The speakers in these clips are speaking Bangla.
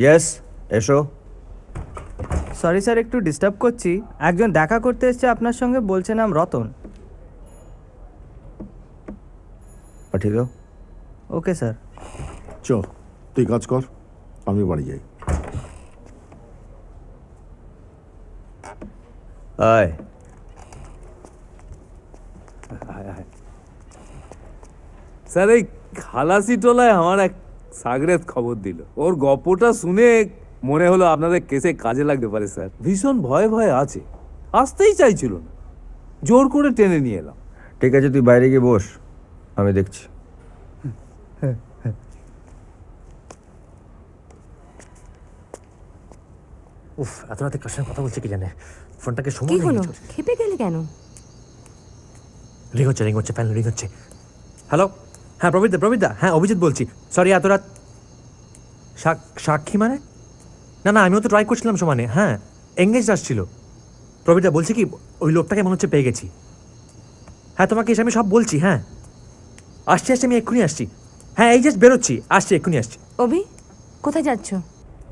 ইয়েস এসো। সরি স্যার একটু ডিস্টার্ব করছি। একজন দেখা করতে এসেছে আপনার সঙ্গে বলছে নাম রতন। পাঠিয়ে দাও। ওকে স্যার চ তুই কাজ কর আমি বাড়ি যাই। আয়। স্যার এই খালাসি টোলায় আমার এক সাগরেত খবর দিল। ওর গপ্পটা শুনে মনে হলো আপনাদের কেসে কাজে লাগতে পারে স্যার। ভীষণ ভয়ে ভয়ে আছে। আসতেই চাইছিল না। জোর করে টেনে নিয়ে এলাম। ঠিক আছে তুই বাইরে গিয়ে বস। আমি দেখছি। উফ এত রাতে কার সঙ্গে কথা বলছে কি জানে? ফোনটাকে কি সময় হলো? খেপে গেলে কেন? রিং হচ্ছে রিং হচ্ছে ফ্যান রিং হচ্ছে। হ্যালো? হ্যাঁ প্রবীরদা প্রবীরদা হ্যাঁ অভিজিৎ বলছি। সরি এত রাত সাক- সাক্ষী মানে? না না আমিও তো ট্রাই করছিলাম সমানে হ্যাঁ এঙ্গেজ আসছিল। প্রবীরদা বলছি কি ওই লোকটাকে মনে হচ্ছে পেয়ে গেছি। হ্যাঁ তোমাকে এসে আমি সব বলছি হ্যাঁ। আসছি আসছি আমি এক্ষুনি আসছি। হ্যাঁ এই জাস্ট বেরোচ্ছি আসছি এক্ষুনি আসছি। অভি কোথায় যাচ্ছ?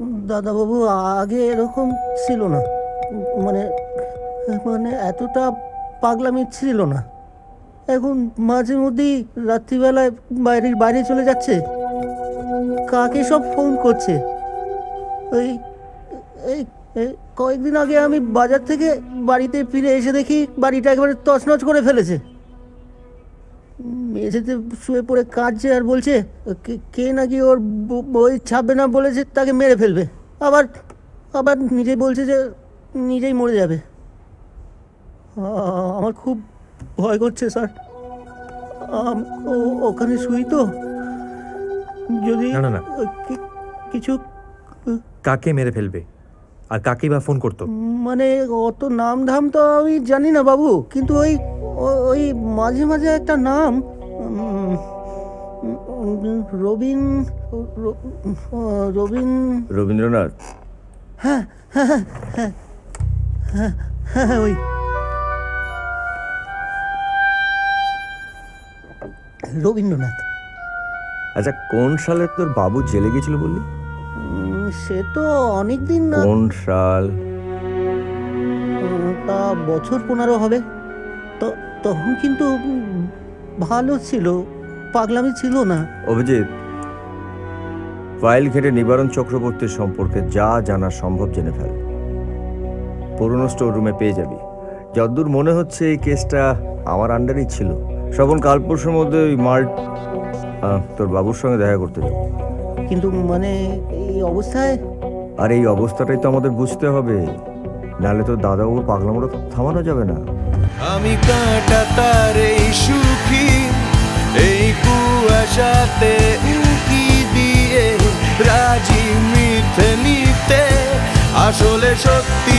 দাদাবাবু আগে এরকম ছিল না। মানে মানে এতটা পাগলামি ছিল না। এখন মাঝে মধ্যেই রাত্রিবেলায় বাইরে বাইরে চলে যাচ্ছে। কাকে সব ফোন করছে? ওই, এই কয়েকদিন আগে আমি বাজার থেকে বাড়িতে ফিরে এসে দেখি বাড়িটা একেবারে তছনছ করে ফেলেছে। মেঝেতে শুয়ে পড়ে কাঁদছে আর বলছে, কে- নাকি ওর বই ছাপবে না বলেছে তাকে মেরে ফেলবে। আবার আবার নিজেই বলছে যে নিজেই মরে যাবে। আমার খুব ভয় করছে স্যার। আম- ও- ওখানে শুই তো। যদি না, না, না। কিছু কাকে মেরে ফেলবে? আর কাকে বা ফোন করতো? মানে অত নাম ধাম তো আমি জানি না বাবু কিন্তু ওই ওই মাঝে মাঝে একটা নাম উম, রবিন র- হ্যাঁ হ্যাঁ হ্যাঁ হ্যাঁ ওই। রবীন্দ্রনাথ। আচ্ছা কোন সালে তোর বাবু জেলে গেছিল বললি? সে তো অনেক দিন না কোন সাল? তা বছর পনেরো হবে। তো তখন কিন্তু ভালো ছিল পাগলামি ছিল না। অভিজিৎ ফাইল ঘেটে নিবারণ চক্রবর্তীর সম্পর্কে যা জানা সম্ভব জেনে ফেল। পুরনো স্টোর রুমে পেয়ে যাবি। যদ্দূর মনে হচ্ছে এই কেসটা আমার আন্ডারেই ছিল। শবন কাল পরশুর মধ্যে ওই আহ, তোর বাবুর সঙ্গে দেখা করতে যাব। কিন্তু মানে এই অবস্থায়? আর এই অবস্থাটাই তো আমাদের বুঝতে হবে। নাহলে তো দাদাবাবুর পাগলামোটা থামানো যাবে না। আমি কাটা তার এই সুখী এই কুয়াশাতে উকি দিয়ে রাজি মিথে নিতে। আসলে সত্যি